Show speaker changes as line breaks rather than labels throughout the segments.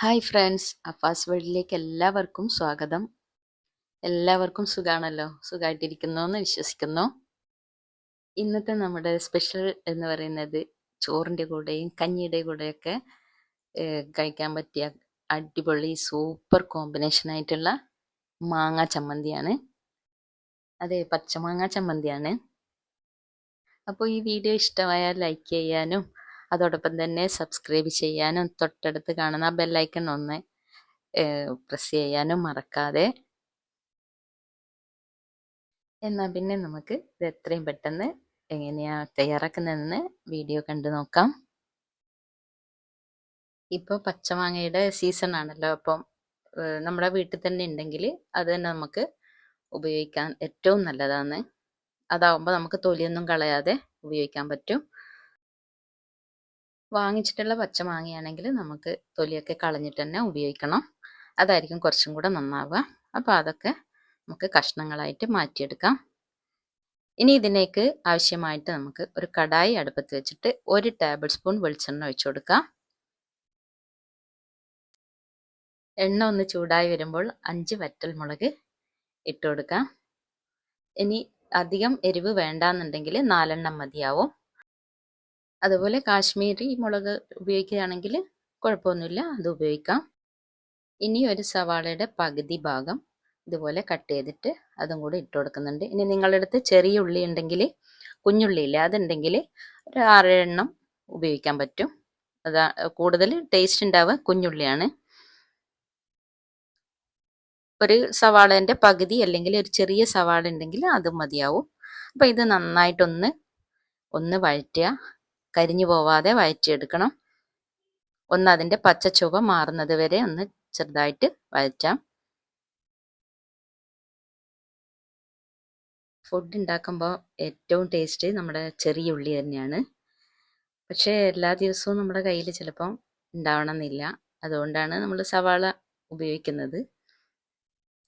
Hi friends Afaz വേൾഡിലേക്ക് എല്ലാവർക്കും സ്വാഗതം. എല്ലാവർക്കും സുഖാണല്ലോ? സുഖമായിട്ടിരിക്കുന്നു എന്ന് വിശ്വസിക്കുന്നു. ഇന്നത്തെ നമ്മുടെ സ്പെഷ്യൽ എന്ന് പറയുന്നത് ചോറിന്റെ കൂടെയും കഞ്ഞിയുടെ കൂടെയൊക്കെ കഴിക്കാൻ പറ്റിയ അടിപൊളി സൂപ്പർ കോമ്പിനേഷൻ ആയിട്ടുള്ള മാങ്ങ ചമ്മന്തിയാണ്. അതെ പച്ചമാങ്ങ ചമ്മന്തിയാണ്. അപ്പോൾ ഈ വീഡിയോ ഇഷ്ടമായാൽ ലൈക്ക് ചെയ്യാനും അതോടൊപ്പം തന്നെ സബ്സ്ക്രൈബ് ചെയ്യാനും തൊട്ടടുത്ത് കാണുന്ന ബെല്ലൈക്കൺ ഒന്ന് പ്രസ് ചെയ്യാനും മറക്കാതെ. എന്നാൽ പിന്നെ നമുക്ക് ഇത് എത്രയും പെട്ടെന്ന് എങ്ങനെയാണ് തയ്യാറാക്കുന്നതെന്ന് വീഡിയോ കണ്ടു നോക്കാം. ഇപ്പോൾ പച്ചമാങ്ങയുടെ സീസൺ ആണല്ലോ അപ്പം നമ്മുടെ വീട്ടിൽ തന്നെ ഉണ്ടെങ്കിൽ അത് തന്നെ നമുക്ക് ഉപയോഗിക്കാൻ ഏറ്റവും നല്ലതാണ്. അതാവുമ്പോൾ നമുക്ക് തൊലിയൊന്നും കളയാതെ ഉപയോഗിക്കാൻ പറ്റും. വാങ്ങിച്ചിട്ടുള്ള പച്ചമാങ്ങയാണെങ്കിൽ നമുക്ക് തൊലിയൊക്കെ കളഞ്ഞിട്ട് തന്നെ ഉപയോഗിക്കണം. അതായിരിക്കും കുറച്ചും കൂടെ നന്നാവുക. അപ്പോൾ അതൊക്കെ നമുക്ക് കഷ്ണങ്ങളായിട്ട് മാറ്റിയെടുക്കാം. ഇനി ഇതിലേക്ക് ആവശ്യമായിട്ട് നമുക്ക് ഒരു കടായി അടുപ്പത്ത് വെച്ചിട്ട് ഒരു ടേബിൾ സ്പൂൺ വെളിച്ചെണ്ണ ഒഴിച്ചു കൊടുക്കാം. എണ്ണ ഒന്ന് ചൂടായി വരുമ്പോൾ അഞ്ച് വറ്റൽ മുളക് ഇട്ട് കൊടുക്കാം. ഇനി അധികം എരിവ് വേണ്ടാന്നുണ്ടെങ്കിൽ നാലെണ്ണം മതിയാവും. അതുപോലെ കാശ്മീരി മുളക് ഉപയോഗിക്കുകയാണെങ്കിൽ കുഴപ്പമൊന്നുമില്ല അത് ഉപയോഗിക്കാം. ഇനി ഒരു സവാളയുടെ പകുതി ഭാഗം ഇതുപോലെ കട്ട് ചെയ്തിട്ട് അതും കൂടി ഇട്ട് കൊടുക്കുന്നുണ്ട്. ഇനി നിങ്ങളുടെ അടുത്ത് ചെറിയ ഉള്ളി ഉണ്ടെങ്കിൽ കുഞ്ഞുള്ളി ഇല്ല അതുണ്ടെങ്കിൽ ഒരു ആറെണ്ണം ഉപയോഗിക്കാൻ പറ്റും. അതാ കൂടുതൽ ടേസ്റ്റ് ഉണ്ടാവുക കുഞ്ഞുള്ളിയാണ്. ഒരു സവാളേന്റെ പകുതി അല്ലെങ്കിൽ ഒരു ചെറിയ സവാള ഉണ്ടെങ്കിൽ അതും മതിയാവും. അപ്പം ഇത് നന്നായിട്ടൊന്ന് ഒന്ന് വഴറ്റുക. കരിഞ്ഞു പോവാതെ വഴറ്റിയെടുക്കണം. ഒന്ന് അതിന്റെ പച്ച ചുവ മാറുന്നത് വരെ ഒന്ന് ചെറുതായിട്ട് വഴറ്റാം. ഫുഡ് ഉണ്ടാക്കുമ്പോൾ ഏറ്റവും ടേസ്റ്റ് നമ്മുടെ ചെറിയ ഉള്ളി തന്നെയാണ്. പക്ഷേ എല്ലാ ദിവസവും നമ്മുടെ കയ്യിൽ ചിലപ്പം ഉണ്ടാവണമെന്നില്ല. അതുകൊണ്ടാണ് നമ്മൾ സവാള ഉപയോഗിക്കുന്നത്.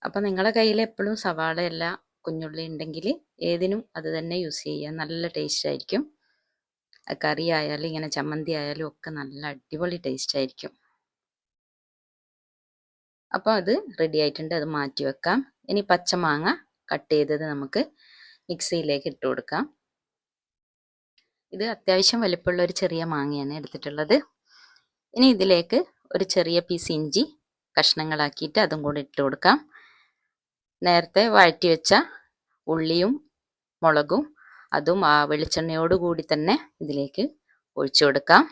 അപ്പം നിങ്ങളുടെ കയ്യിൽ എപ്പോഴും സവാളയല്ല കുഞ്ഞുള്ളി ഉണ്ടെങ്കിൽ ഏതിനും അത് തന്നെ യൂസ് ചെയ്യുക. നല്ല ടേസ്റ്റ് ആയിരിക്കും. കറി ആയാലും ഇങ്ങനെ ചമ്മന്തി ആയാലും ഒക്കെ നല്ല അടിപൊളി ടേസ്റ്റ് ആയിരിക്കും. അപ്പോൾ അത് റെഡി ആയിട്ടുണ്ട്. അത് മാറ്റി വെക്കാം. ഇനി പച്ചമാങ്ങ കട്ട് ചെയ്തത് നമുക്ക് മിക്സിയിലേക്ക് ഇട്ട് കൊടുക്കാം. ഇത് അത്യാവശ്യം വലിപ്പമുള്ള ഒരു ചെറിയ മാങ്ങയാണ് എടുത്തിട്ടുള്ളത്. ഇനി ഇതിലേക്ക് ഒരു ചെറിയ പീസ് ഇഞ്ചി കഷ്ണങ്ങളാക്കിയിട്ട് അതും കൂടി ഇട്ട് കൊടുക്കാം. നേരത്തെ വഴറ്റി വെച്ച ഉള്ളിയും മുളകും അതും ആ വെളിച്ചെണ്ണയോട് കൂടി തന്നെ ഇതിലേക്ക് ഒഴിച്ചു കൊടുക്കാം.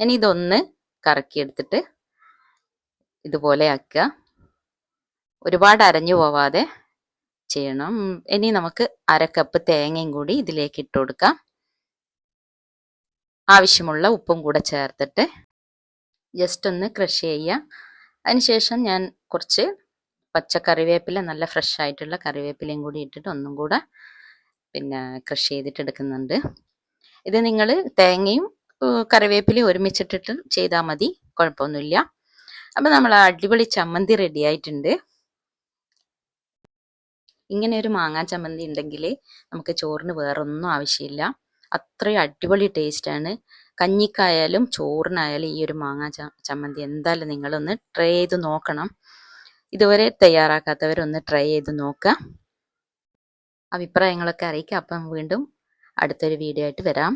ഇനി ഇതൊന്ന് കറക്കിയെടുത്തിട്ട് ഇതുപോലെ ആക്കുക. ഒരുപാട് അരഞ്ഞു പോവാതെ ചെയ്യണം. ഇനി നമുക്ക് അര കപ്പ് തേങ്ങയും കൂടി ഇതിലേക്ക് ഇട്ട് കൊടുക്കാം. ആവശ്യമുള്ള ഉപ്പും കൂടെ ചേർത്തിട്ട് ജസ്റ്റ് ഒന്ന് ക്രഷ് ചെയ്യുക. അതിനുശേഷം ഞാൻ കുറച്ച് പച്ച കറിവേപ്പില നല്ല ഫ്രഷ് ആയിട്ടുള്ള കറിവേപ്പിലയും കൂടി ഇട്ടിട്ട് ഒന്നും കൂടെ പിന്നെ കൃഷി ചെയ്തിട്ടെടുക്കുന്നുണ്ട്. ഇത് നിങ്ങൾ തേങ്ങയും കറിവേപ്പിലയും ഒരുമിച്ചിട്ടിട്ട് ചെയ്താൽ മതി. കുഴപ്പമൊന്നുമില്ല. അപ്പം നമ്മൾ അടിപൊളി ചമ്മന്തി റെഡി ആയിട്ടുണ്ട് ഇങ്ങനെ ഒരു മാങ്ങാ ചമ്മന്തി ഉണ്ടെങ്കിൽ നമുക്ക് ചോറിന് വേറൊന്നും ആവശ്യമില്ല. അത്രയും അടിപൊളി ടേസ്റ്റാണ്. കഞ്ഞിക്കായാലും ചോറിനായാലും ഈ ഒരു മാങ്ങാ ചമ്മന്തി എന്തായാലും നിങ്ങളൊന്ന് ട്രൈ ചെയ്ത് നോക്കണം. ഇതുവരെ തയ്യാറാക്കാത്തവരൊന്ന് ട്രൈ ചെയ്ത് നോക്കുക. അഭിപ്രായങ്ങളൊക്കെ അറിയിക്കുക അപ്പം വീണ്ടും അടുത്തൊരു വീഡിയോ ആയിട്ട് വരാം.